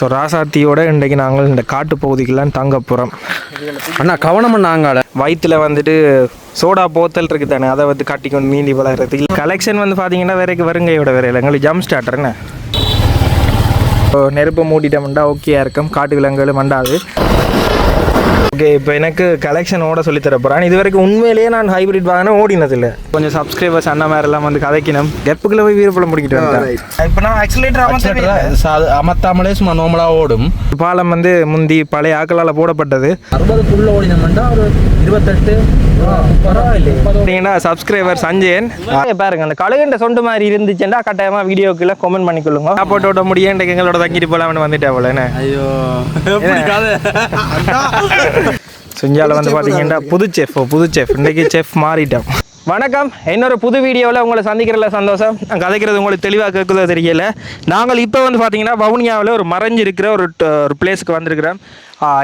So ராசாத்தியோட இன்றைக்கு நாங்கள் இந்த காட்டு பகுதிக்கெல்லாம் தங்க போகிறோம் அண்ணா கவனம் நாங்கால வயிற்றுல வந்துட்டு சோடா போத்தல் இருக்குது தானே அதை வந்து காட்டி கொண்டு நீந்தி வளர்கிறது கலெக்ஷன் வந்து பார்த்தீங்கன்னா வேறைக்கு வருங்கையோட வேறையில் எங்களுக்கு ஜம்ப் ஸ்டார்டர் என்ன? இப்போ நெருப்பு மூடிட்டோம்டா ஓகே இருக்கும். காட்டு விலங்குகள் மண்டாது ஓகே இப்போ எனக்கு கலெக்ஷன் ஓட சொல்லி தர போகிறேன் இது வரைக்கும் உண்மையிலேயே நான் ஹைபிரிட் வாங்கினா ஓடினதில்லை. கொஞ்சம் சப்ஸ்கிரைபர்ஸ் அண்ணா மேரெல்லாம் வந்து கதைக்கணும். கெப்புக்குள்ள போய் வீரப்படம் முடிக்கிட்டு வந்தேன் இப்போ நான் ஆக்சிலேட்டர் அமத்தாமலே சும்மா நோமலா ஓடும். பாலம் வந்து முந்தி பழைய ஆக்களால் போடப்பட்டது. அறுபதுக்குள்ள ஓடினோம்னா ஒரு இருபத்தெட்டு பார்த்தீங்கன்னா சப்ஸ்கிரைபர் சஞ்சயன். பாருங்க அந்த கழுகுண்ட சொண்டு மாதிரி இருந்துச்சுன்னா கட்டாயமா வீடியோக்குள்ள கமெண்ட் பண்ணிக்கொள்ளுங்க. சாப்பாட்டு விட முடியும் இன்றைக்கு எங்களோட தங்கிட்டு போலாம்னு வந்துட்டேன் போல ஐயோ சுஞ்சால வந்து பார்த்தீங்கன்னா புது செஃப் புது செஃப் இன்னைக்கு செஃப் மாறிட்டோம் வணக்கம். இன்னொரு புது வீடியோவில் உங்களை சந்திக்கிறதுல சந்தோஷம். நான் கதைக்கிறது உங்களுக்கு தெளிவாக கேட்குதோ தெரியல. நாங்கள் இப்போ வந்து பார்த்தீங்கன்னா வவுனியாவில் ஒரு மறைஞ்சு இருக்கிற ஒரு ஒரு பிளேஸ்க்கு வந்திருக்கிறோம்.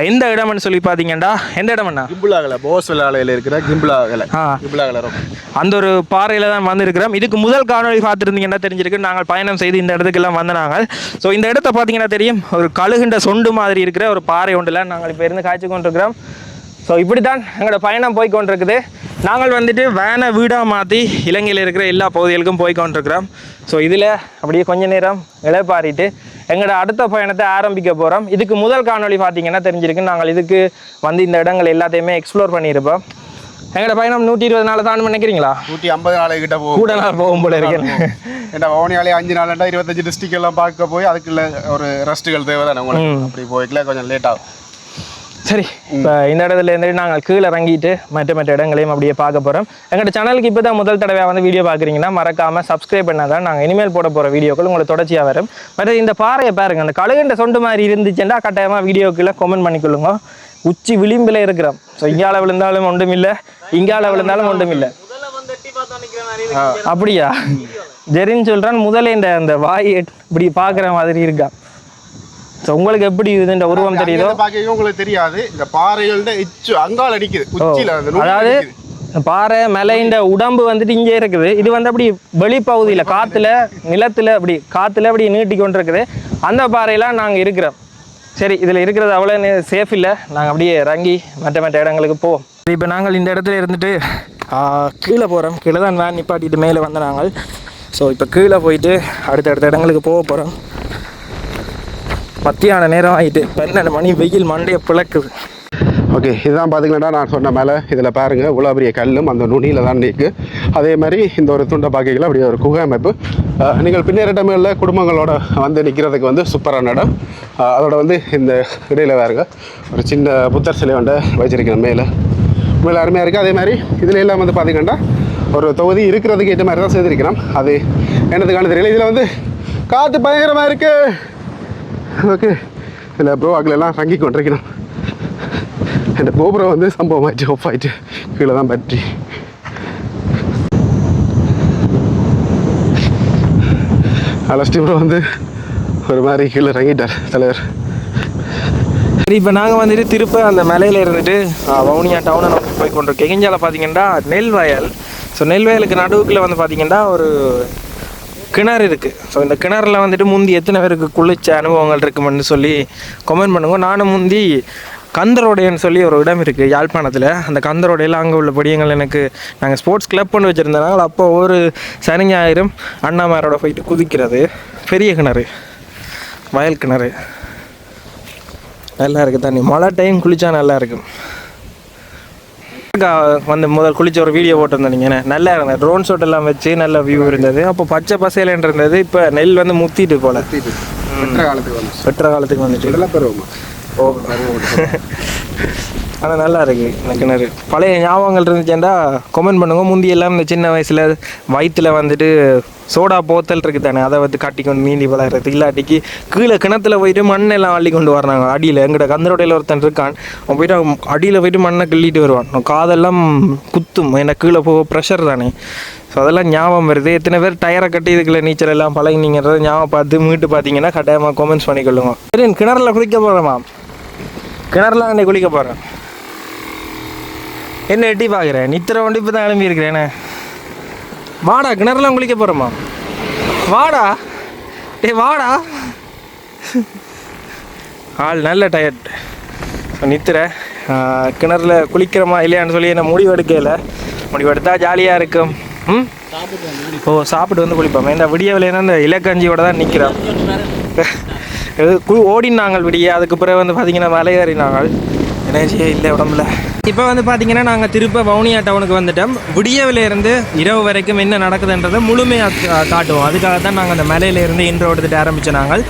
எந்த இடம்னு சொல்லி பார்த்தீங்கன்னா எந்த இடம்னா கிம்புலாகல போஸ் விழாவில் இருக்கிற கிம்புலாகல ஆ. கிம்புலாகல அந்த ஒரு பாறையில் தான் வந்திருக்கிறோம். இதுக்கு முதல் காணொளி பார்த்துருந்தீங்கன்னா தெரிஞ்சிருக்கு. நாங்கள் பயணம் செய்து இந்த இடத்துக்கெல்லாம் வந்த நாங்கள். ஸோ இந்த இடத்த பார்த்தீங்கன்னா தெரியும். ஒரு கழுகுண்ட சொண்டு மாதிரி இருக்கிற ஒரு பாறை ஒன்றில் நாங்கள் இப்போ இருந்து காய்ச்சி கொண்டிருக்கிறோம். ஸோ இப்படி தான் எங்களோட பயணம் போய் கொண்டிருக்குது. நாங்கள் வந்துட்டு வேனை வீடாக மாற்றி இலங்கையில் இருக்கிற எல்லா பகுதிகளுக்கும் போய் கொண்டிருக்கிறோம். ஸோ இதில் அப்படியே கொஞ்ச நேரம் இளைப்பாரிட்டு எங்களோட அடுத்த பயணத்தை ஆரம்பிக்க போகிறோம் இதுக்கு முதல் காணொளி பார்த்தீங்கன்னா தெரிஞ்சிருக்கு. நாங்கள் இதுக்கு வந்து இந்த இடங்கள் எல்லாத்தையுமே எக்ஸ்ப்ளோர் பண்ணியிருப்போம். எங்களோட பயணம் நூற்றி இருபது நாள் தான் நினைக்கிறீங்களா? நூற்றி ஐம்பது நாளை கிட்ட போகும். கூட நாள் போகும் போல இருக்கேன் ஏன்னா வவுனியாலே அஞ்சு நாள்டா இருபத்தஞ்சு டிஸ்ட்ரிக்ட் எல்லாம் பார்க்க போய் அதுக்குள்ள ஒரு ரெஸ்ட்டுகள் தேவை தானே உங்களுக்கு? அப்படி போய்க்கல கொஞ்சம் லேட் ஆகும். சரி இப்போ இந்த இடத்துல இருந்து நாங்கள் கீழே இறங்கிட்டு மற்ற மற்ற இடங்களையும் அப்படியே பார்க்க போகிறோம் எங்களோட சேனலுக்கு இப்போ தான் முதல் தடவையாக வந்து வீடியோ பார்க்குறீங்கன்னா மறக்காமல் சப்ஸ்கிரைப் பண்ணால் தான் நாங்கள் இனிமேல் போட போகிற வீடியோக்கள் உங்களுக்கு தொடர்ச்சியாக வரும். பட் இந்த பாறையை பாருங்க அந்த கழுகுண்ட சொண்டு மாதிரி இருந்துச்சுன்னா கட்டாயமாக வீடியோக்குள்ள கமெண்ட் பண்ணிக்கொள்ளுங்க. உச்சி விளிம்பில் இருக்கிறோம். ஸோ இங்கால விழுந்தாலும் ஒன்றும் இல்லை இங்கால விழுந்தாலும் ஒன்றும் இல்லை. அப்படியா? ஜெரின்னு சொல்கிறான் முதல்ல இந்த அந்த வாய் இப்படி பார்க்குற மாதிரி இருக்கா? ஸோ உங்களுக்கு எப்படி இதுன்ற உருவம் தெரியுதோ? பார்க்க உங்களுக்கு தெரியாது. இந்த பாறைகள்ட இச்சு அங்கால அடிக்குது. உச்சியில அதாவது. பாறை மலைன்ற உடம்பு வந்துட்டு இங்கே இருக்குது. இது வந்து அப்படி வெளிப்பகுதியில் காத்துல நிலத்துல அப்படி காத்துல அப்படி நீட்டி கொண்டு இருக்குது அந்த பாறையெல்லாம் நாங்கள் இருக்கிறோம். சரி இதில் இருக்கிறது அவ்வளோ சேஃப் இல்லை. நாங்கள் அப்படியே இறங்கி மற்ற மற்ற இடங்களுக்கு போவோம். இப்போ நாங்கள் இந்த இடத்துல இருந்துட்டு கீழே போகிறோம் கீழே தான் வேன் நிப்பாட்டிட்டு மேலே வந்த நாங்கள். ஸோ இப்போ கீழே போயிட்டு அடுத்தடுத்த இடங்களுக்கு போக போகிறோம் மத்தியான நேரம் ஆகிட்டு பன்னெண்டு மணி வெயில் மண்டையை பிளக்குது. ஓகே இதுதான் பார்த்தீங்கன்னா நான் சொன்ன மேலே. இதில் பாருங்கள் இவ்வளோ பெரிய கல்லும் அந்த நுனியில் தான் நிற்கு அதே மாதிரி இந்த ஒரு துண்டை பாக்கையில் அப்படி ஒரு குகை அமைப்பு அஹ், நீங்கள் பின்னேறிட்டமில்ல குடும்பங்களோட வந்து நிற்கிறதுக்கு வந்து சூப்பரான இடம். அதோட வந்து இந்த இடையில் பாருங்க ஒரு சின்ன புத்தர் சிலை ஒன்றை வச்சிருக்கேன் மேலே. உண்மையில் அருமையாக இருக்குது அதே மாதிரி இதில் எல்லாம் வந்து பார்த்தீங்கன்னா ஒரு தொகுதி இருக்கிறதுக்கு ஏற்ற மாதிரி தான் செய்திருக்கிறோம். அது என்னதுக்கான தெரியல. இதில் வந்து காற்று பயங்கரமாக இருக்குது ஓகே. இல்லை ப்ரோ தங்கி கொண்டிருக்கணும். இந்த கோபுரம் வந்து சம்பவம் ஆயிடுச்சு. ஆஃப் ஆயிட்டு கீழே தான் பற்றி அலஸ்டி ப்ரோ வந்து ஒரு மாதிரி கீழே இறங்கிட்டார் தலைவர். சரி இப்போ நாங்கள் வந்துட்டு திருப்ப அந்த மலையில் இருந்துட்டு வவுனியா டவுனை நோக்கி போய் கொண்டிருக்கோம். எங்கேஞ்சால பார்த்தீங்கன்னா நெல் வயல். ஸோ நெல் வயலுக்கு நடுவுக்குள்ள வந்து பார்த்தீங்கன்னா ஒரு கிணறு இருக்குது ஸோ இந்த கிணறுல வந்துட்டு முந்தி எத்தனை பேருக்கு குளிச்ச அனுபவங்கள் இருக்குமென்னு சொல்லி கமெண்ட் பண்ணுங்க. நானும் முந்தி கந்தரோடையன்னு சொல்லி ஒரு இடம் இருக்குது யாழ்ப்பாணத்தில். அந்த கந்தரோடையில் அங்கே உள்ள படியங்கள் எனக்கு நாங்கள் ஸ்போர்ட்ஸ் கிளப் பண்ணி வச்சுருந்தனால அப்போ ஒரு சனி ஞாயிறும் அண்ணாமாரோட போயிட்டு குதிக்கிறது. பெரிய கிணறு. வயல் கிணறு. நல்லா இருக்குது தண்ணி. மழை டைம் குளித்தா நல்லா இருக்கும். வந்து முதல் குளிச்ச ஒரு வீடியோ போட்டிருந்தீங்க நல்லா இருந்தது. ட்ரோன் ஷாட் எல்லாம் வச்சு நல்ல வியூ இருந்தது. அப்போ பச்சை பசேலன்னு இருந்தது. இப்போ நெல் வந்து முத்திட்டு போல. வெற்ற காலத்துக்கு வந்து வெட்டுற காலத்துக்கு ஓ ஆனால் நல்லா இருக்கு இந்த கிணறு பழைய ஞாபகங்கள் இருந்துச்சுன்னா கமெண்ட் பண்ணுங்க. முந்தி எல்லாம் இந்த சின்ன வயசில் வயிற்றுல வந்துட்டு சோடா போத்தல் இருக்கு தானே அதை வந்து காட்டி கொண்டு நீந்தி விளையாடுறது இல்லாட்டிக்கு கீழே கிணத்துல போயிட்டு மண்ணெல்லாம் அள்ளி கொண்டு வர்றாங்க அடியில் எங்கட கந்தரோடையில் ஒருத்தன் இருக்கான். அவன் போயிட்டு அவன் அடியில் போயிட்டு மண்ணை கிள்ளிட்டு வருவான். காதெல்லாம் குத்தும். ஏன்னா கீழே போக ப்ரெஷர் தானே. ஸோ அதெல்லாம் ஞாபகம் வருது. எத்தனை பேர் டயரை கட்டி இதுக்குள்ள நீச்சல் எல்லாம் பழகினீங்கிறத ஞாபகம் பார்த்து மீட்டு பார்த்தீங்கன்னா கட்டாயமாக கமெண்ட்ஸ் பண்ணிக்கொள்ளுங்க. சரி கிணறுல குளிக்க போகிறேம்மா கிணறுலாம் அன்றைக்கி குளிக்க போகிறேன் என்ன எட்டி பார்க்குறேன் நித்திர வண்டி இப்போ தான் கிளம்பி இருக்கிறேனே வாடா கிணறுலாம் குளிக்க போகிறோமா வாடா. டேய் வாடா. ஆள் நல்ல டயர்ட் நித்திர கிணறுல குளிக்கிறோமா இல்லையான்னு சொல்லி என்ன முடிவு எடுக்கல. முடிவு எடுத்தால் ஜாலியாக இருக்கும். ம்? ஓ சாப்பிட்டு வந்து குளிப்போம்? இந்த விடிய விலையினா இந்த இலக்கஞ்சியோட தான் நிற்கிறோம் ஓடினாங்கள் விடிய. அதுக்கு பிறகு வந்து பார்த்தீங்கன்னா மலையேறினாங்கள் எனர்ஜியே இல்லை உடம்புல. இப்போ வந்து பார்த்தீங்கன்னா நாங்கள் திருப்ப வவுனியா டவுனுக்கு வந்துட்டோம். விடியவிலேருந்து இரவு வரைக்கும் என்ன நடக்குதுன்றதை முழுமையாக காட்டுவோம். அதுக்காக தான் நாங்கள் அந்த மலையிலேருந்து இன்ட்ரோ எடுத்துட்டு ஆரம்பித்தோம் நாங்கள்.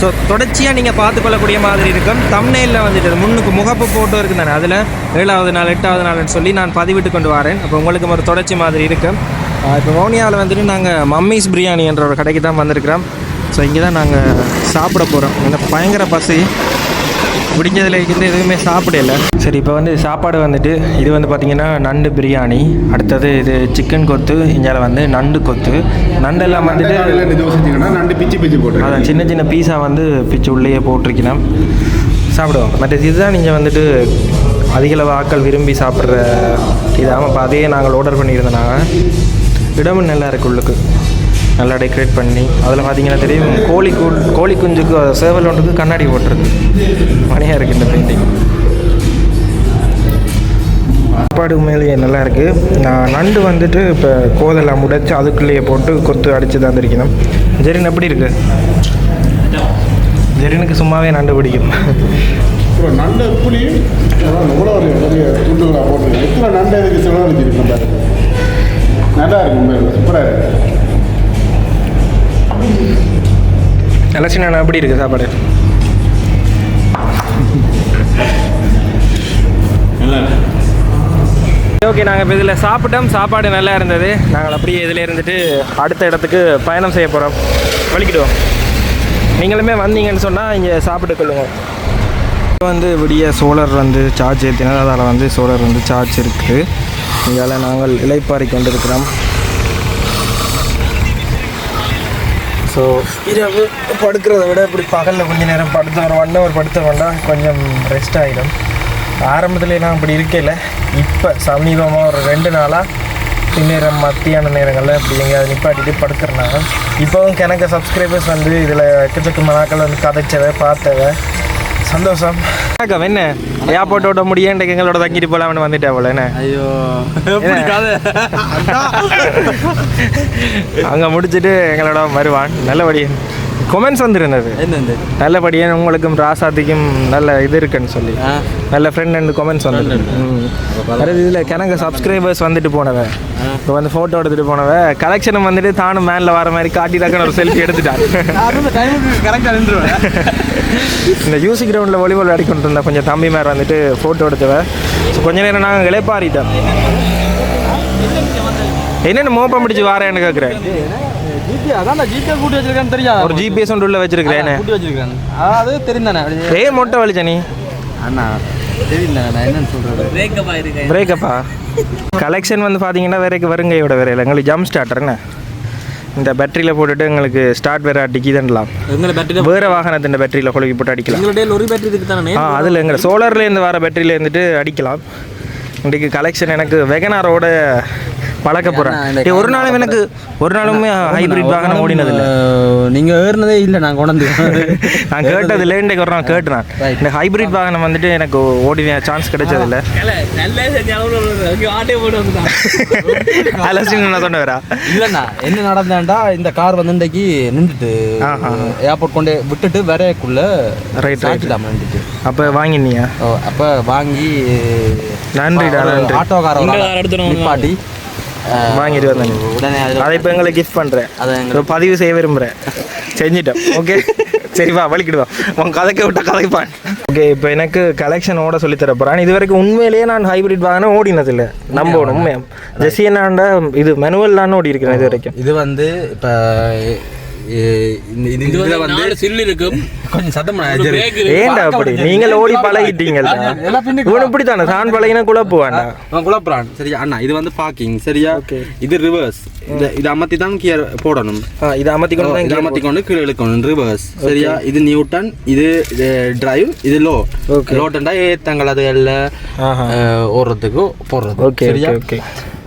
ஸோ தொடர்ச்சியாக நீங்கள் பார்த்துக்கொள்ளக்கூடிய மாதிரி இருக்கும். தம்னையில் வந்துட்டு முன்னுக்கு முகப்பு போட்டோ இருக்குது தானே? அதில் ஏழாவது நாள் எட்டாவது நாள்னு சொல்லி நான் பதிவிட்டு கொண்டு வரேன். அப்போ உங்களுக்கு ஒரு தொடர்ச்சி மாதிரி இருக்கும். இப்போ வவுனியாவில் வந்துட்டு நாங்கள் மம்மீஸ் பிரியாணி என்ற ஒரு கடைக்கு தான் வந்திருக்கிறோம். ஸோ இங்கே தான் நாங்கள் சாப்பிட போகிறோம் எனக்கு பயங்கர பசி. பிடிச்சதுல இருந்து எதுவுமே சாப்பிடல. சரி இப்போ வந்து சாப்பாடு வந்துட்டு இது வந்து பார்த்திங்கன்னா நண்டு பிரியாணி. அடுத்தது இது சிக்கன் கொத்து இங்கே வந்து நண்டு கொத்து. நண்டெல்லாம் வந்துட்டு நண்டு பிச்சு பிச்சு போட்டு அதான் சின்ன சின்ன பீஸா வந்து பிச்சு உள்ளேயே போட்டிருக்கணும். சாப்பிடுவோம். மற்ற இதுதான் நீங்கள் வந்துட்டு அதிகளவு ஆட்கள் விரும்பி சாப்பிட்ற இதாமல் இப்போ அதையே நாங்கள் ஆர்டர் பண்ணியிருந்தோம் நாங்கள் இடமும் நல்லா இருக்கு உள்ளுக்கு. நல்லா டெக்கரேட் பண்ணி அதில் பார்த்தீங்கன்னா தெரியும் கோழி கு கோழி குஞ்சுக்கு சேவல் ஒன்றுக்கு கண்ணாடி போட்டிருக்கு. மணியாக இருக்குது இந்த பெயிண்டிங் சாப்பாடு உண்மையிலேயே நல்லா இருக்குது நான் நண்டு வந்துட்டு இப்போ கோதெல்லாம் முடைச்சி அதுக்குள்ளேயே போட்டு கொத்து அடித்து தந்திருக்கணும் ஜெரின் எப்படி இருக்கு? ஜெரினுக்கு சும்மாவே நண்டு பிடிக்கும். நண்டு புளி இவ்வளோ ஒரு பெரிய துண்டுகளாக போட்டு எத்தனை நண்டு இதுக்கு நல்லா இருக்கும் சூப்பராக இருக்கு. அலசினா எப்படி இருக்குது சாப்பாடு? ஓகே நாங்கள் இப்போ இதில் சாப்பிட்டோம். சாப்பாடு நல்லா இருந்தது. நாங்கள் அப்படியே இதில் இருந்துட்டு அடுத்த இடத்துக்கு பயணம் செய்ய போகிறோம் வலிக்கிடுவோம் நீங்களுமே வந்தீங்கன்னு சொன்னால் இங்கே சாப்பிட்டு கொள்ளுங்க. இப்போ வந்து விடிய சோலார் வந்து சார்ஜ் ஏற்றினது அதில் வந்து சோலார் வந்து சார்ஜ் இருக்குது இதால் நாங்கள் இலைப்பாரி கொண்டிருக்கிறோம் ஸோ இரவு படுக்கிறத விட இப்படி பகலில் கொஞ்ச நேரம் படுத்த ஒரு ஒன் ஹவர் படுத்த கொஞ்சம் ரெஸ்ட் ஆகிடும் ஆரம்பத்துலலாம் அப்படி இப்படி இருக்கல இப்போ சமீபமாக ஒரு ரெண்டு நாளாக பின்னேரம் மத்தியான நேரங்களில் இப்படி எங்கேயாவது நிப்பாட்டிட்டு படுக்கிறனால இப்போவும் எனக்கு சப்ஸ்கிரைபர்ஸ் வந்து இதில் எக்கச்சக்க மனாக்கள் வந்து கதைச்சவை பார்த்தவை சந்தோஷம். அக்கா என்ன? ஏர்போர்ட் விட முடியும் எங்களோட தங்கிட்டு போகலாம்னு வந்துட்டேன் போல என்ன? ஐயோ அங்கே முடிச்சுட்டு எங்களோட வருவான் நல்லபடியா. கொமெண்ட்ஸ் வந்துருந்தது. நல்லபடியாக உங்களுக்கும் ராசாத்திக்கும் நல்ல இது இருக்குன்னு சொல்லி. நல்ல ஃப்ரெண்ட் அண்ட் கொமெண்ட்ஸ் வந்து அடுத்து இதில் கிணங்க சப்ஸ்கிரைபர்ஸ் வந்துட்டு போனவன் இப்போ வந்து ஃபோட்டோ எடுத்துகிட்டு போனவன் கலெக்ஷனும் வந்துட்டு தானும் மேனில் வர மாதிரி காட்டிட்டாக்கன்னு ஒரு செல்ஃபி எடுத்துட்டான். இந்த யூசி கிரவுண்டில் வாலிபால் விளையாடி கொண்டு இருந்த கொஞ்சம் தம்பி மேலே வந்துட்டு ஃபோட்டோ எடுத்தவன் ஸோ கொஞ்ச நேரம் நாங்கள் இளைப்பாரிட்டோம் என்னென்ன மோப்பம் பிடிச்சி வாரேன்னு கேட்குறேன் ஜிபி அதான் ஜிபே கூட்டி வச்சிருக்கேன்னு தெரியாது ஒரு ஜிபிஎஸ் ஒன்று உள்ள வச்சிருக்கிறேன் கூட்டி வச்சிருக்கேன் தெரிந்தானே ஏ மொட்டை வலிச்ச நீ அண்ணா பிரேக்கப்பா கலெக்ஷன் வந்து பார்த்தீங்கன்னா வேறைக்கு வருங்கையோட வேறையில் எங்களுக்கு ஜம்ப் ஸ்டார்டர் என்ன? இந்த பேட்டரியில் போட்டுட்டு எங்களுக்கு ஸ்டார்ட் வேறு அடிக்குதுன்னலாம் வேறு வாகனத்தின் பேட்டரியில் கொழுக்கி போட்டு அடிக்கலாம். ஆ அதில் எங்களை சோலார்லேருந்து வர பேட்டரியில் இருந்துட்டு அடிக்கலாம். இன்றைக்கு கலெக்ஷன் எனக்கு வெகனாரோட பழக்க போகிறேன் ஒரு நாளும் எனக்கு ஒரு நாளுமே ஹைப்ரிட் வாகனம் ஓடினதில்லை. நீங்க ஏறினதே இல்லை நான் கொண்டு நான் கேட்டதில்லை இன்றைக்கு ஒரு நாள் கேட்டுறேன். இந்த ஹைப்ரிட் வாகனம் வந்துட்டு எனக்கு ஓடின சான்ஸ் கிடைச்சதில்ல அலசின்னு நான் சொன்ன வரா இல்லண்ணா என்ன நடந்தாண்டா இந்த கார் வந்து இன்றைக்கு நின்றுட்டு ஆஹா. ஏர்போர்ட் கொண்டு விட்டுட்டு வரையக்குள்ள right. சாட்டிடாம நின்றுட்டு. அப்போ வாங்கினியா? ஓ, அப்ப வாங்கி நன்றிடா, நன்றி. ஆட்டோக்கார நிப்பாட்டி வாங்கிட்டு வந்தேன். உடனே அதை இப்போ எங்களுக்கு கிஃப்ட் பண்ணுறேன் அதை பதிவு செய்ய விரும்புகிறேன் செஞ்சிட்டேன் ஓகே சரிப்பா வலிக்கிடுவா உன் கதைக்க விட்டா கதைப்பான். ஓகே இப்போ எனக்கு கலெக்ஷன் ஓட சொல்லி தர போகிறான் இது வரைக்கும் உண்மையிலேயே நான் ஹைப்ரிட் வாங்கினா ஓடினதில்லை நம்பணும் உண்மையா ஜெஸ்ஸி என்னாண்டா இது மேனுவல் ஓடி இருக்கிறேன் இது வரைக்கும். இது வந்து இப்ப இதுல வந்து சில்லு இருக்கும். கொஞ்சம் சத்தம். ஏன்டா அப்படி? நீங்கள் ஓடி பழகிட்டீங்கல்ல? இவன் இப்படி தானே தான் பழகினா குழப்பு வேண்டாம் அவன் குழப்பறான். சரியா? அண்ணா இது வந்து பார்க்கிங் சரியா? இது ரிவர்ஸ் இது இது அமர்த்தி தான் கீழே போடணும். இது அமர்த்தி கொண்டு தான் இது அமர்த்தி கொண்டு கீழே இழுக்கணும். ரிவர்ஸ் சரியா? இது நியூட்டன் இது டிரைவ் இது லோ லோட்டண்டா ஏத்தங்கள் அது எல்லாம் ஓடுறதுக்கு போடுறது. சரியா?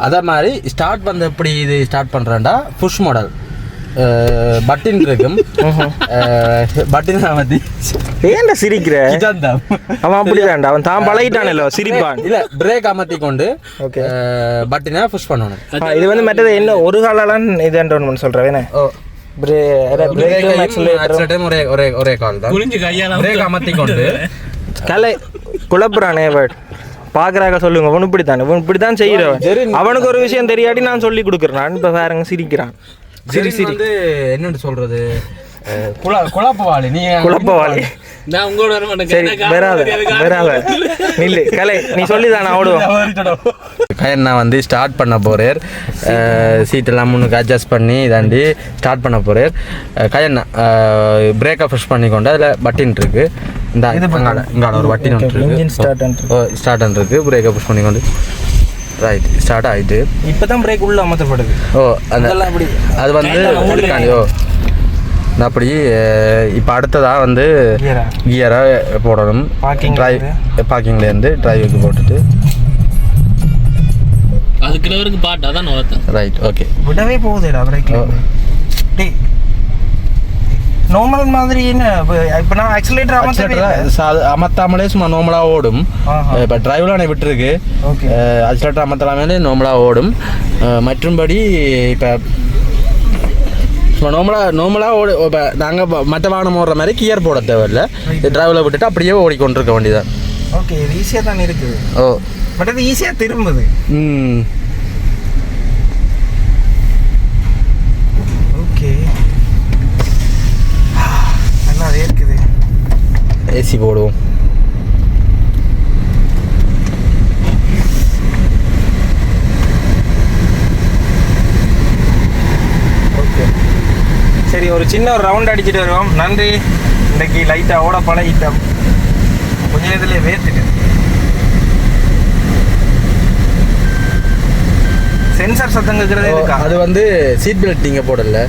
அதே மாதிரி ஸ்டார்ட் வந்து எப்படி இது ஸ்டார்ட் பண்றேன்டா? புஷ் மாடல் பட்டின் இருக்கும் பட்டின் அமர்த்தி ஏன்டா சிரிக்கிற? இதான் அவன் அப்படிதான்டா. அவன் தான் பழகிட்டானല്ലോ சிரிப்பான். இல்ல பிரேக் அமர்த்தி கொண்டு Okay. பட்டினை புஷ் பண்ணணும். இது வந்து மற்றது என்ன ஒரு காலாலாம் இதுன்னு ஆக்சிலேட்டரும் ஆக்சிலேட்டரும் ஒரே ஒரே ஒரே கால் தான். பிரேக் அமர்த்தி கொண்டு. கலை குழப்புறானே பட் சொல்லுங்க அவனு இப்படி தானே இவன் இப்படி தான் செய்கிறவன் அவனுக்கு ஒரு விஷயம் தெரியாட்டி நான் சொல்லி கொடுக்குறேன். நான் இப்போ வேறங்க சிரிக்கிறான். சிரி சிரி வந்து என்னன்னு சொல்றது? குழப்பவாளி. நீ குழப்பவாளி. நான் உங்களோட வர மாட்டேன். சரி வராத வராத. நில்லு கலை நீ சொல்லி. தான் ஆடுவோம் கயண்ணா வந்து ஸ்டார்ட் பண்ண போறார் சீட்டெல்லாம் முன்னுக்கு அட்ஜஸ்ட் பண்ணி இதாண்டி ஸ்டார்ட் பண்ண போறார் கயண்ணா பிரேக்கை புஷ் பண்ணி கொண்டு அதில் பட்டின் இருக்கு. இந்த இங்கால ஒரு பட்டின் ஒன்று இருக்கு. ஸ்டார்ட் இருக்கு. பிரேக்கை புஷ் பண்ணி கொண்டு ரைட் ஸ்டார்ட் ஆயிட்டு. இப்போ தான் பிரேக் உள்ள அமர்த்தப்படுது. ஓ அதெல்லாம் அப்படி அது வந்து ஓ. நான் அப்படி இப்போ அடுத்ததாக வந்து Gear ஆ? கியரை போடணும் Parking ல டிரைவ் பார்க்கிங்லேருந்து டிரைவுக்கு போட்டுட்டு. அதுக்குள்ள வரைக்கும் பாட்டு அதான் ரைட் ஓகே விடவே போகுதுடா பிரேக். டேய் நார்மல் மாதிரி இப்போ நான் ஆக்சிலேட்டர் அமர்த்தவே அமர்த்தாமலே சும்மா நார்மலாக ஓடும். இப்போ டிரைவில் விட்டுருக்கு. ஓகே அக்சிலேட்டர் அமர்த்தலாமே நார்மலாக ஓடும். மற்றும்படி இப்போ சும்மா நார்மலாக நார்மலாக ஓடி இப்போ நாங்கள் மற்ற வாகனம் ஓடுற மாதிரி கியர் போட தேவையில்லை. டிரைவில் விட்டுட்டு அப்படியே ஓடிக்கொண்டிருக்க வேண்டியதான் ஓகே இது ஈஸியாக தான் இருக்குது. ஓ. பட் அது ஈஸியாக திரும்புது. ம் ஓகே நல்லா அதே இருக்குது ஏசி போடுவோம். சரி ஒரு சின்ன ஒரு ரவுண்ட் அடிச்சுட்டு வருவோம். நன்றி. இன்னைக்கு லைட்டாக ஓட பழகிட்டோம். கொஞ்ச நேரத்துலேயே வேர்த்துட்டு. சென்சார் சத்தம் கேட்குறதே இருக்கா? அது வந்து சீட் பெல்ட் நீங்கள் போடல.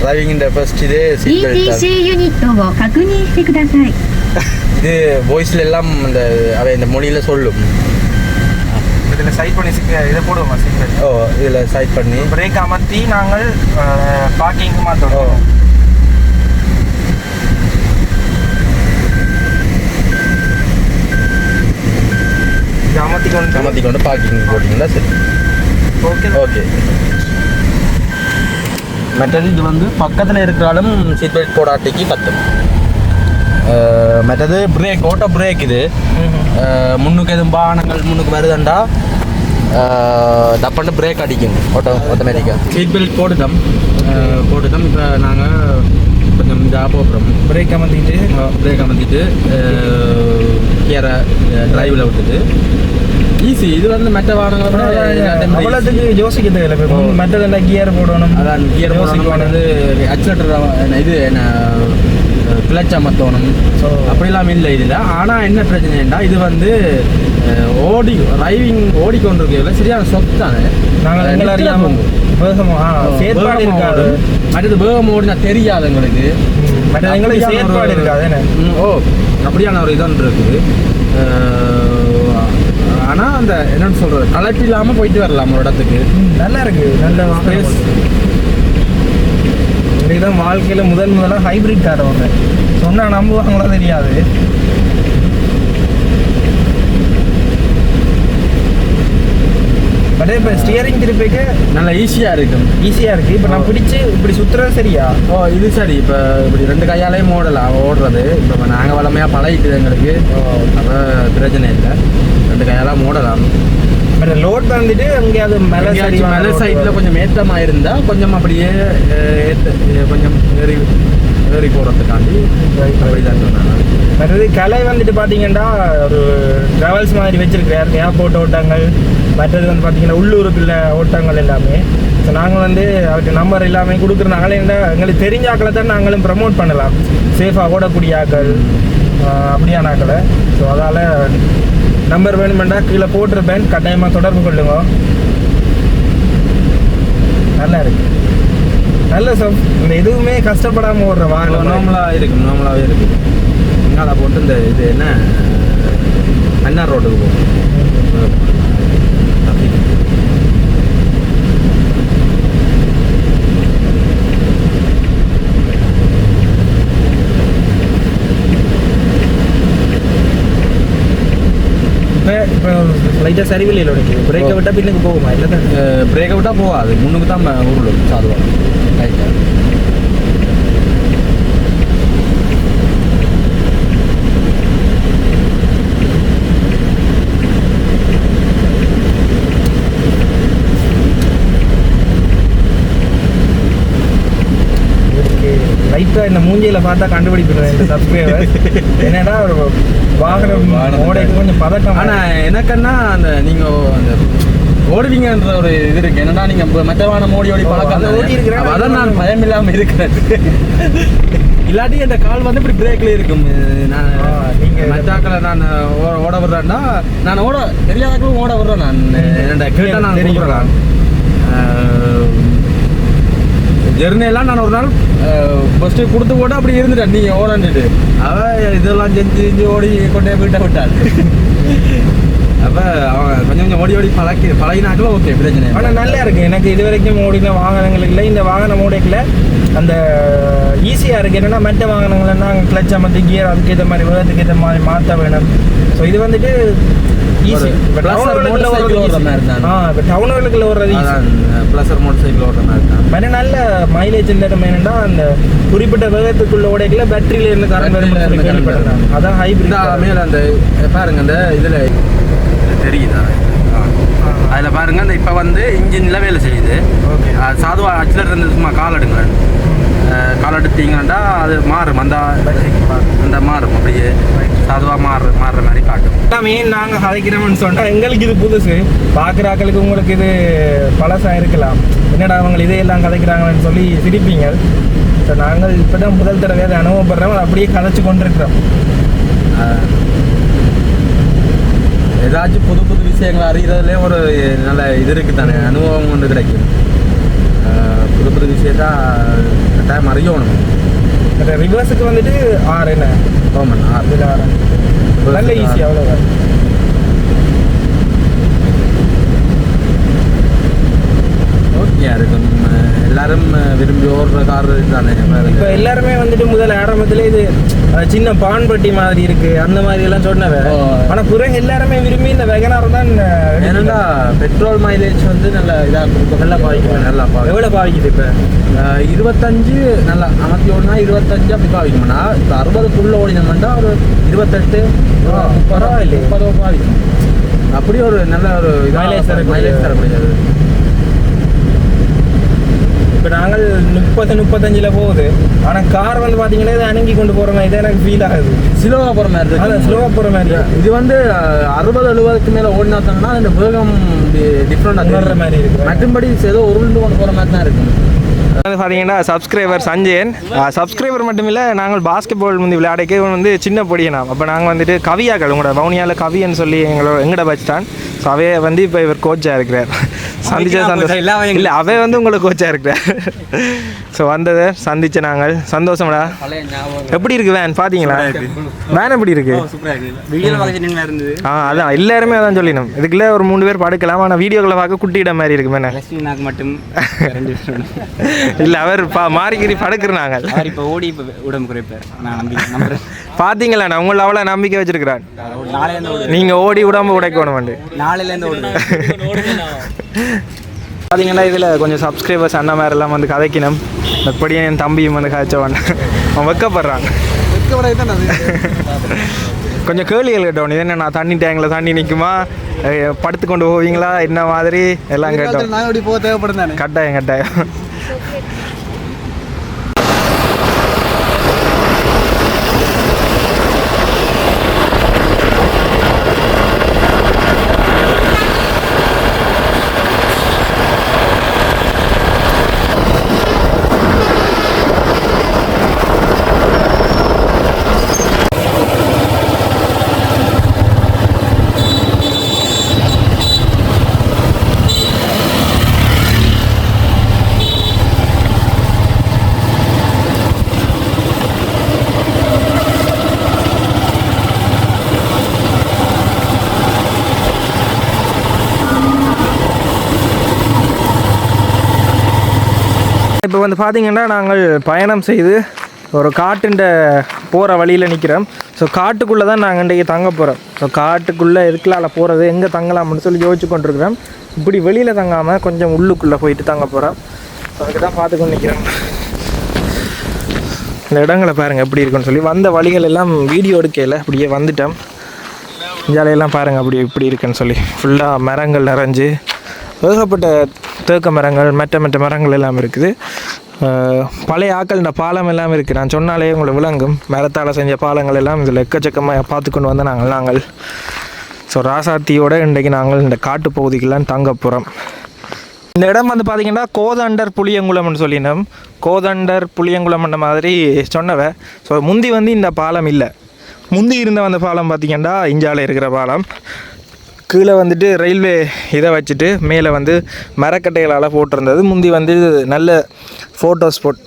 டிரைவிங்கிற ஃபர்ஸ்ட் இதே சீட் பெல்ட் ETC ユニットを確認してください。 இது வாய்ஸ்ல எல்லாம் இந்த அவை இந்த மொழியில சொல்லும் இதில் சைட் பண்ணி சிக்க இதை போடுவோமா சிக்னல் ஓ இதில் சைட் பண்ணி பிரேக் அமர்த்தி நாங்கள் பார்க்கிங்க்கு ஓ மாற்றோம் இது அமர்த்தி கொண்டு அமர்த்தி கொண்டு பார்க்கிங் போட்டிங்களா சரி ஓகே ஓகே மற்றது இது வந்து பக்கத்தில் இருக்கிறாலும் சீட் பெல்ட் போடாட்டிக்கு கத்தும் அஹ், மற்றது பிரேக் ஓட்ட பிரேக் இது. முன்னுக்கு எதுவும் வாகனங்கள் முன்னுக்கு வருதுண்டா? டப்பன்னு பிரேக் அடிக்கும் ஓட்டோ ஆட்டோமேட்டிக்காக சீட் பெல்ட் போட்டுட்டோம் போட்டுட்டோம் இப்போ நாங்கள் கொஞ்சம் இதாக போடுறோம். பிரேக் அமர்த்திட்டு. பிரேக் அமர்த்திட்டு கியரை டிரைவில் விட்டுட்டு. ஈஸி இது வந்து மற்ற வாகனங்களை. அவ்வளோத்துக்கு யோசிக்க தேவையில்லை இப்போ மெட்டதில் கியர் போடணும் அதான் கியர் போடணுமானது அக்சிலேட்டர் இது என்ன கிளச் அமர்த்தணும் So- அப்படிலாம் இல்லை இதில் ஆனால் என்ன பிரச்சனைண்டா இது வந்து ஓடி டிரைவிங் ஓடிக்கொண்டிருக்கல சரியான சொத்து தானே நாங்கள் எங்களை அறியாமல் செயற்பாடு இருக்காது மற்றது வேகம் ஓடினா தெரியாது எங்களுக்கு மற்ற எங்களுக்கு செயற்பாடு இருக்காது ஓ அப்படியான ஒரு இதன் இருக்குது ஆனால் அந்த என்னன்னு சொல்கிறது கலப்பு இல்லாமல் போயிட்டு வரலாம் ஒரு இடத்துக்கு. நல்லா இருக்கு நல்ல Space. இதுதான் வாழ்க்கையில் முதல் முதலாக ஹைபிரிட் கார் வாங்க. சொன்னால் நம்புவாங்களோ தெரியாது. பட் இப்போ ஸ்டியரிங் திருப்பிக்கு நல்லா ஈஸியாக இருக்கும். ஈஸியாக இருக்குது இப்போ நான் பிடிச்சி இப்படி சுற்றுறது சரியா? ஓ இது சரி. இப்போ இப்படி ரெண்டு கையாலையும் ஓடலாம் ஓடுறது. இப்போ நாங்கள் வளமையாக பழகிக்குது எங்களுக்கு. அப்போ பிரச்சனை இல்லை. ரெண்டு கையாலாம் ஓடலாம் பட் லோட் வந்துட்டு எங்கேயாவது மேலே எங்கேயாச்சும் மேலே சைடில் கொஞ்சம் ஏற்றமாக இருந்தால் கொஞ்சம் அப்படியே அஹ், கொஞ்சம் ஏறி ஏறி போகிறதுக்காண்டி அப்படி தான் சொன்னாங்க. மற்றது கலை வந்துட்டு பார்த்தீங்கன்னா ஒரு ட்ராவல்ஸ் மாதிரி வச்சுருக்கிறார். ஏர்போர்ட் ஓட்டங்கள் மற்றது வந்து பார்த்தீங்கன்னா உள்ளூருக்குள்ள ஓட்டங்கள் எல்லாமே. ஸோ நாங்கள் வந்து அவருக்கு நம்பர் எல்லாமே கொடுக்குறனால என்ன எங்களுக்கு தெரிஞ்ச ஆக்களை தான் நாங்களும் ப்ரமோட் பண்ணலாம். சேஃபாக ஓடக்கூடிய ஆக்கள் அப்படியான ஆக்களை. ஸோ அதால் நம்பர் வேணுமெண்டா கீழே போட்டிருப்பேன். கட்டாயமாக தொடர்பு கொள்ளுங்க. நல்லா இருக்குது நல்ல சப் இந்த எதுவுமே கஷ்டப்படாமல் ஓடுற வாகனம் நார்மலாக இருக்கு நார்மலாகவே இருக்கு இங்கால போட்டு இந்த இது என்ன? அண்ணா ரோட்டுக்கு போகும் இப்போ லைட்டாக சரிவில் இல்லை பிரேக்கை விட்டால் பின்னுக்கு போகுமா? இல்லை பிரேக்கை விட்டால் போகாது. முன்னுக்கு தான் உருளும் சாதுவாக லைட்டாக இந்த மூஞ்சியில் பார்த்தா கண்டுபிடிக்கணும் இந்த சப்ஸ்கிரைபர் என்னடா ஒரு வாகனம் கொஞ்சம் பதட்டம். ஆனால் எனக்குன்னா அந்த நீங்கள் அந்த ஓடுவீங்கன்ற ஒரு இது இருக்கு. என்னன்னா நீங்க மற்றவான ஓடி ஓடி பழக்கம் அதான் நான் பயம் இல்லாம இருக்கிறேன் இல்லாட்டி என் கால் வந்து இப்படி பிரேக்ல இருக்கும். நான் மற்றாக்களை நான் ஓட விடுறேன்டா நான் ஓட தெரியாதாக்களும் ஓட விடுறேன் நான். என்னடா கேட்டா நான் தெரியும். கொடுக்குறேன் ஜெர்னியெல்லாம் நான் ஒரு நாள் ஃபஸ்ட்டு கொடுத்து போட்டு அப்படி இருந்துட்டேன். நீங்கள் ஓடாண்டுட்டு அவ இதெல்லாம் செஞ்சு செஞ்சு ஓடி கொண்டே வீட்டை விட்டாள் அப்போ கொஞ்சம் கொஞ்சம் ஓடி ஓடி பழக்கி பழகினாக்களும் ஓகே பிரச்சனை. ஆனால் நல்லா இருக்கு. எனக்கு இது வரைக்கும் ஓடின வாகனங்கள் இல்லை. இந்த வாகனம் ஓடைக்கல. அந்த ஈஸியாக இருக்குது என்னென்னா மற்ற வாகனங்கள்னா கிளச் அமர்த்தி கியர் அதுக்கேற்ற மாதிரி வேகத்துக்கு ஏற்ற மாதிரி மாற்ற வேணும். ஸோ இது வந்துட்டு ஈஸி இப்போ motorcycle ஓடுற மாதிரி தான். ஆ இப்போ டவுனுகளுக்குள்ள ஓடுறது ப்ளஸர் மோட்டர் சைக்கிள் ஓடுற மாதிரி தான். மற்ற நல்ல மைலேஜ் இடம் என்னன்னா அந்த குறிப்பிட்ட வேகத்துக்குள்ள ஓடைக்கல பேட்டரியில இருந்து கரண்ட் வரும். கேள்விப்பட்டேன். அதான் ஹைபிரிட் மேல அந்த பாருங்க அந்த இதுல இது தெரியுதா? அதுல பாருங்க அந்த இப்ப வந்து இன்ஜின்ல வேலை செய்யுது. ஓகே. அது சாதுவா ஆக்சிலர் இருந்து சும்மா கால் எடுங்க. கால் எடுத்தீங்கன்னா அது மாறும். அந்த அந்த மாறும் அப்படியே. சாதுவா மாறு மாறுற மாதிரி காட்டும். எல்லாமே நாங்கள் கதைக்கிறோம்னு சொன்னால் எங்களுக்கு இது புதுசு. பார்க்குற ஆட்களுக்கு உங்களுக்கு இது பழசாக இருக்கலாம். என்னடா அவங்க இதையெல்லாம் கதைக்கிறாங்கன்னு சொல்லி சிரிப்பீங்க. ஸோ நாங்கள் இப்போ தான் முதல் தடவை அதை அனுபவப்படுறோம். அப்படியே கதைச்சு கொண்டிருக்கிறோம். ஏதாச்சும் புது புது விஷயங்கள் அறிகிறதுலே ஒரு நல்ல இது இருக்கு தானே அனுபவம் ஒன்று கிடைக்கும். புது புது விஷயத்தா கட்டாயம் அறியணும். ரிவர்ஸுக்கு வந்துட்டு ஆறு என்ன? கோமன் ஆறு ஆறு நல்ல ஈஸி அவ்வளோதான் ஓகே இருக்கும் அஹ் எல்லாரும் விரும்பி ஓடுற கார் தானே இப்போ எல்லாருமே வந்துட்டு முதல் ஆரம்பத்துல இது சின்ன பான்பட்டி மாதிரி இருக்கு. அந்த மாதிரி எல்லாம் சொன்னவ. ஆனா பிறகு எல்லாருமே விரும்பி இந்த வெகனார் தான் ஏன்னா பெட்ரோல் மைலேஜ் வந்து நல்ல இதாக கொடுக்கும். நல்லா பாவிக்கும் நல்லா எவ்வளவு பாவிக்குது இப்ப? இருபத்தஞ்சு நல்லா அமர்த்தி ஓடினா இருபத்தஞ்சு அப்படி பாவிக்கும்னா இப்போ அறுபதுக்குள்ளே ஓடினோம்னா ஒரு இருபத்தெட்டு ஆ, பரவாயில்லையே. முப்பதோ பாவிக்கும். அப்படி ஒரு நல்ல ஒரு Mileage தரக்கூடிய- மைலேஜ் தரக்கூடியது. இப்ப நாங்கள் முப்பது முப்பத்தஞ்சுல போகுது. ஆனா கார் வந்து பாத்தீங்கன்னா இது அணுங்கி கொண்டு போற மாதிரி தான் எனக்கு ஃபீல் ஆகுது. ஸ்லோவாக போகிற மாதிரி அதான் இருக்கு ஸ்லோவா போற மாதிரி இருக்கு. இது வந்து அறுபது எழுபதுக்கு மேலே ஓடினாத்தோம்னா அந்த வேகம் டிஃப்ரெண்டாக மாதிரி இருக்கு. மற்றும்படி ஏதோ உருண்டு கொண்டு போகிற மாதிரி தான் இருக்கும் வந்து பார்த்தீங்கன்னா சப்ஸ்கிரைபர் சஞ்சயன். சப்ஸ்கிரைபர் மட்டும் இல்லை நாங்கள் பாஸ்கெட் பால் வந்து விளையாடைக்கு வந்து சின்ன பொடியனா. அப்போ நாங்கள் வந்துட்டு கவியாக்கள் உங்களோட வவுனியாவில் கவின்னு சொல்லி எங்களோட எங்கட பச்சான் ஸோ அவைய வந்து இப்போ இவர் கோச்சாக இருக்கிறார். சந்திச்ச சந்தோஷம் இல்லை அவை வந்து உங்களுக்கு கோச்சாக இருக்கிறார். ஸோ வந்ததை சந்திச்ச நாங்கள். சந்தோஷம்டா. எப்படி இருக்கு வேன் பார்த்தீங்களா வேன் எப்படி இருக்கு? ஆ அதான். எல்லாருமே அதான் சொல்லினோம் இதுக்குள்ள ஒரு மூணு பேர் படுக்கலாம். ஆனால் வீடியோக்களை பார்க்க குட்டி இடம் மாதிரி இருக்கு நாக்கு மட்டும். இல்லை அவர் பா மாறிக்கிரி படுக்கிறாங்க அவர் இப்போ ஓடி இப்போ உடம்பு குறைப்பார். நான் நம்பி நம்புறேன். பாத்தீங்களா நான் உங்களை அவ்வளோ நம்பிக்கை வச்சிருக்கிறான் நாளையிலேருந்து ஓடு நீங்க ஓடி விடாம உடைக்கணும் நாளையிலேருந்து ஓடுது. பார்த்தீங்கன்னா இதில் கொஞ்சம் சப்ஸ்கிரைபர்ஸ் அண்ணா மாதிரி எல்லாம் வந்து கதைக்கணும். எப்படியும் என் தம்பியும் வந்து கதைச்சவன். அவன் வெக்கப்படுறான். கொஞ்சம் கேள்விகள் கேட்டோம் இது என்ன நான் தண்ணி டேங்கில் தண்ணி நிற்குமா படுத்து கொண்டு போவீங்களா? என்ன மாதிரி? எல்லாம் கேட்டோம். தானே? கட்டாயம். கட்டாயம் இப்போ வந்து பார்த்தீங்கன்னா நாங்கள் பயணம் செய்து ஒரு காட்டுண்ட போகிற வழியில் நிற்கிறோம் ஸோ காட்டுக்குள்ளே தான் நாங்கள் இன்றைக்கி தங்க போகிறோம் ஸோ காட்டுக்குள்ளே எதுக்குலால போகிறது எங்கே தங்கலாம்னு சொல்லி யோசிச்சு கொண்டிருக்கிறோம். இப்படி வெளியில் தங்காமல் கொஞ்சம் உள்ளுக்குள்ளே போயிட்டு தங்க போகிறோம் ஸோ அதுக்கு தான் பார்த்துக்கொண்டு நிற்கிறோம் இந்த இடங்களை பாருங்கள் எப்படி இருக்குன்னு சொல்லி. வந்த வழிகள் எல்லாம் வீடியோ எடுக்கையில் அப்படியே வந்துட்டோம். ஜாலையெல்லாம் பாருங்கள் அப்படி இப்படி இருக்குன்னு சொல்லி. ஃபுல்லாக மரங்கள் நிறைஞ்சு ஏகப்பட்ட தேக்க மரங்கள் மெட்ட மெட்ட மரங்கள் எல்லாம் இருக்குது. பழைய ஆக்கள் இந்த பாலம் எல்லாம் இருக்குது நான் சொன்னாலே உங்களை விளங்கும். மரத்தால் செஞ்ச பாலங்கள் எல்லாம் இதில் எக்கச்சக்கமாக பார்த்து கொண்டு வந்த நாங்கள் நாங்கள். ஸோ ராசாத்தியோட இன்றைக்கு நாங்கள் இந்த காட்டு பகுதிக்கெல்லாம் தங்க போகிறோம் இந்த இடம் வந்து பார்த்திங்கன்னா கோதண்டர் புளியங்குளம்னு சொல்லினோம். கோதண்டர் புளியங்குளம்ன்ற மாதிரி சொன்னவ. ஸோ முந்தி வந்து இந்த பாலம் இல்லை. முந்தி இருந்த அந்த பாலம் பார்த்திங்கன்னா இஞ்சால இருக்கிற பாலம். கீழே வந்துட்டு ரயில்வே இதை வச்சுட்டு மேலே வந்து மரக்கட்டைகளால் போட்டிருந்தது. முந்தி வந்து நல்ல ஃபோட்டோ ஸ்பாட்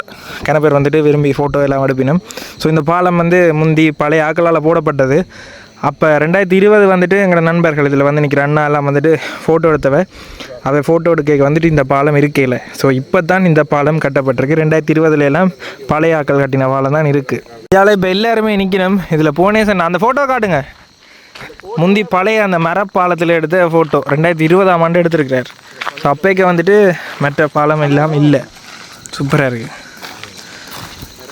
கணப்பேர் வந்துட்டு விரும்பி ஃபோட்டோ எல்லாம் எடுப்பினும். ஸோ இந்த பாலம் வந்து முந்தி பழைய ஆக்களால் போடப்பட்டது. அப்போ ரெண்டாயிரத்தி இருபது வந்துட்டு எங்களோட நண்பர்கள் இதில் வந்து நிற்கிற அண்ணா எல்லாம் வந்துட்டு ஃபோட்டோ எடுத்தவ. அவை ஃபோட்டோ எடுக்க வந்துட்டு இந்த பாலம் இருக்கையில் ஸோ இப்போ தான் இந்த பாலம் கட்டப்பட்டிருக்கு. ரெண்டாயிரத்தி இருபதுல எல்லாம் பழைய ஆக்கள் கட்டின பாலம் தான் இருக்குது இதால் இப்போ எல்லாருமே நிற்கணும் இதில் போனே சார் அந்த ஃபோட்டோ காட்டுங்க. முந்தி பழைய அந்த மரப்பாலத்தில் எடுத்த ஃபோட்டோ ரெண்டாயிரத்தி இருபதாம் ஆண்டு எடுத்திருக்கிறார். ஸோ அப்போக்கே வந்துட்டு மற்ற பாலம் எல்லாம் இல்லை. சூப்பராக இருக்குது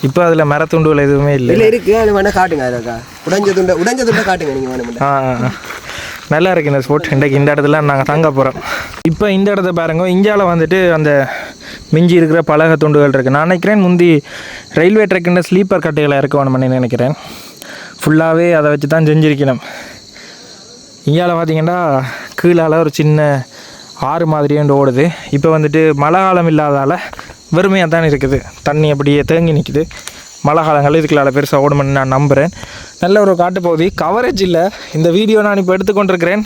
இப்போ அதில் மரத்துண்டுகள் எதுவுமே இல்லை. இல்ல இருக்கு. அது வேணா காட்டுங்க அதக்கா உடைஞ்ச துண்டை உடைஞ்ச துண்டை காட்டுங்க நீங்க வேணும் ஆ. நல்லா இருக்கு இந்த ஸ்போர்ட் இன்றைக்கு இந்த இடத்துல நாங்கள் தங்க போகிறோம் இப்போ இந்த இடத்த பாருங்க. இந்தியாவில் வந்துட்டு அந்த மிஞ்சி இருக்கிற பலக துண்டுகள் இருக்குது நான் நினைக்கிறேன் முந்தி ரயில்வே ட்ரெக்கின்ற ஸ்லீப்பர் கட்டைகளை இருக்க வேணும்னு நினைக்கிறேன் ஃபுல்லாகவே அதை வச்சு தான் செஞ்சிருக்கணும். இந்தியாவில் பார்த்தீங்கன்னா கீழால் ஒரு சின்ன ஆறு மாதிரியே ஓடுது. இப்போ வந்துட்டு மழை காலம் இல்லாதால் வெறுமையாக தான் இருக்குது. தண்ணி அப்படியே தேங்கி நிற்குது மழை காலங்கள் இதுக்குள்ள பெருசாக ஓடுமென்னு நான் நம்புகிறேன் நல்ல ஒரு காட்டுப்பகுதி. கவரேஜ் இல்லை. இந்த வீடியோ நான் இப்போ எடுத்துக்கொண்டிருக்கிறேன்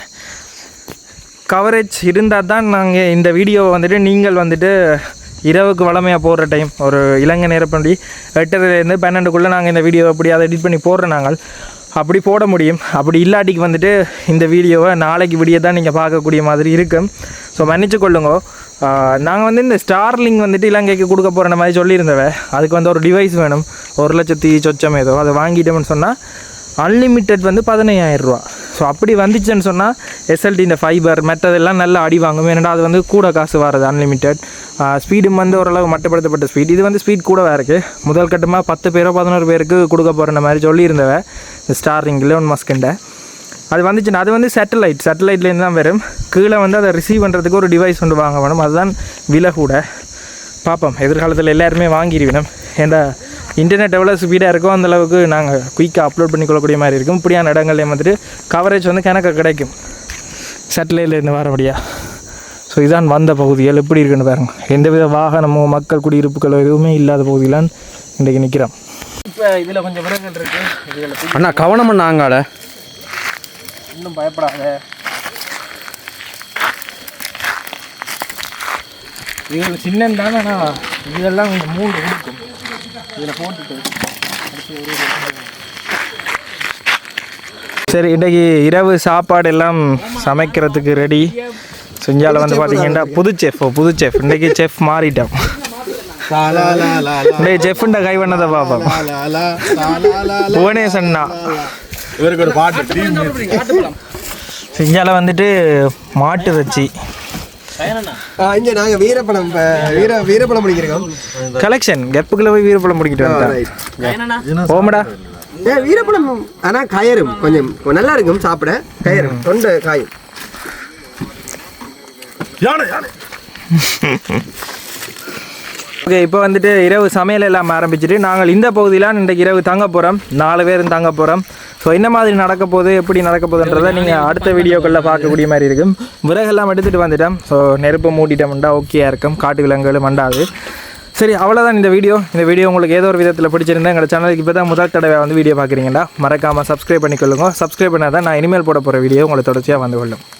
கவரேஜ் இருந்தால் தான் நாங்கள் இந்த வீடியோவை வந்துட்டு நீங்கள் வந்துட்டு இரவுக்கு வளமையாக போடுற டைம் ஒரு இலங்கை நேரப்படி எட்டரைலேருந்து பன்னெண்டுக்குள்ளே நாங்கள் இந்த வீடியோ அப்படி அதை எடிட் பண்ணி போடுறோம் நாங்கள். அப்படி போட முடியும். அப்படி இல்லாட்டிக்கு வந்துட்டு இந்த வீடியோவை நாளைக்கு விடிய தான் நீங்கள் பார்க்கக்கூடிய மாதிரி இருக்கும். ஸோ மன்னிச்சு கொள்ளுங்க. நாங்கள் வந்து இந்த ஸ்டார்லிங் வந்துட்டு இலங்கைக்கு கொடுக்க போகிற மாதிரி சொல்லியிருந்தவ அதுக்கு வந்து ஒரு டிவைஸ் வேணும். ஒரு லட்சத்தி சொச்சம் ஏதோ அதை வாங்கிட்டோம்னு சொன்னால் அன்லிமிட்டெட் வந்து பதினையாயிரரூபா ஸோ அப்படி வந்துச்சுன்னு சொன்னால் எஸ்எல்டி இந்த ஃபைபர் மற்றதெல்லாம் நல்லா அடி வாங்கும். ஏன்னா அது வந்து கூட காசு வர்றது அன்லிமிட்டெட் ஸ்பீடும் வந்து ஓரளவு மட்டுப்படுத்தப்பட்ட ஸ்பீட் இது வந்து ஸ்பீட் கூட இருக்குது முதல் கட்டமாக பத்து பேரோ பதினோரு பேருக்கு கொடுக்க போகிற மாதிரி சொல்லியிருந்தவ ஸ்டாரிங் லெவன் மாஸ்கிண்ட அது வந்துச்சுன்னா அது வந்து சேட்டலைட் சேட்டலைட்லேருந்து தான் வரும். கீழே வந்து அதை ரிசீவ் பண்ணுறதுக்கு ஒரு டிவைஸ் ஒன்று வாங்க வேணும். அதுதான் விலை கூட. பார்ப்போம் எதிர்காலத்தில் எல்லாருமே வாங்கிடுவினோம் ஏன்னா இன்டர்நெட் எவ்வளோ ஸ்பீடாக இருக்கோ அந்த அளவுக்கு நாங்கள் குயிக்காக அப்லோட் பண்ணிக்கொள்ளக்கூடிய மாதிரி இருக்கும். இப்படியான இடங்கள்லேயும் வந்துட்டு கவரேஜ் வந்து கணக்கு கிடைக்கும். சேட்டலைட்லேருந்து வரபடியா. ஸோ இதான் வந்த பகுதிகள். எப்படி இருக்குன்னு பாருங்கள் எந்தவித வாகனமோ மக்கள் குடியிருப்புகளோ எதுவுமே இல்லாத பகுதியிலான் இன்றைக்கு நிற்கிறோம் இப்போ இதில் கொஞ்சம் விறகுகள் இருக்குது இதில் அண்ணா கவனம் நாங்கால இன்னும் பயப்படாத. இது சின்னம் தானே ஆனால் இதெல்லாம் கொஞ்சம் மூணு இருக்கும். இதில் போட்டுட்டு சரி இன்றைக்கி இரவு சாப்பாடு எல்லாம் சமைக்கிறதுக்கு ரெடி செஞ்சால வந்து பார்த்தீங்கன்னா புது செஃப் புது செஃப் இன்றைக்கி செஃப் மாறிட்டோம். பார்ப்போம் புவனேசன்னா. இவருக்கு ஒரு பாட்டு செஞ்சால வந்துட்டு மாட்டு வச்சு இங்க நாங்க வீரப்பழம் வீர வீரப்பழம் முடிக்கிறோம் கலெக்ஷன் கெப்புக்குள்ள போய் வீரப்பழம் முடிக்கிட்டு வந்தேன் ஓமடா ஏ வீரப்பழம் ஆனா கயரும் கொஞ்சம் நல்லா இருக்கும் சாப்பிட. கயரும் தொண்டை காயும். ஓகே இப்போ வந்துட்டு இரவு சமையல் எல்லாம் ஆரம்பிச்சிட்டு நாங்கள் இந்த பகுதியில் இன்றைக்கு இரவு தங்க போகிறோம் நாலு பேரும் தங்க போகிறோம் ஸோ என்ன மாதிரி நடக்க போகுது எப்படி நடக்க போகுதுன்றதை நீங்கள் அடுத்த வீடியோக்களில் பார்க்கக்கூடிய மாதிரி இருக்கும். விறகெல்லாம் எடுத்துகிட்டு வந்துட்டோம். ஸோ நெருப்பு மூட்டிட்டோம்டா ஓகேயாக இருக்கும். காட்டு விலங்குகளும் மண்டாது. சரி அவ்வளோதான் இந்த வீடியோ. இந்த வீடியோ உங்களுக்கு ஏதோ ஒரு விதத்தில் பிடிச்சிருந்தா எங்கள் சேனலுக்கு இப்போ தான் முதல் தடவை வந்து வீடியோ பார்க்குறீங்களா? மறக்காமல் சப்ஸ்கிரைப் பண்ணிக்கொள்ளுங்க. சப்ஸ்கிரைப் பண்ணால் தான் நான் இனிமேல் போட போகிற வீடியோ உங்களை தொடர்ச்சியாக வந்து கொள்ளும்.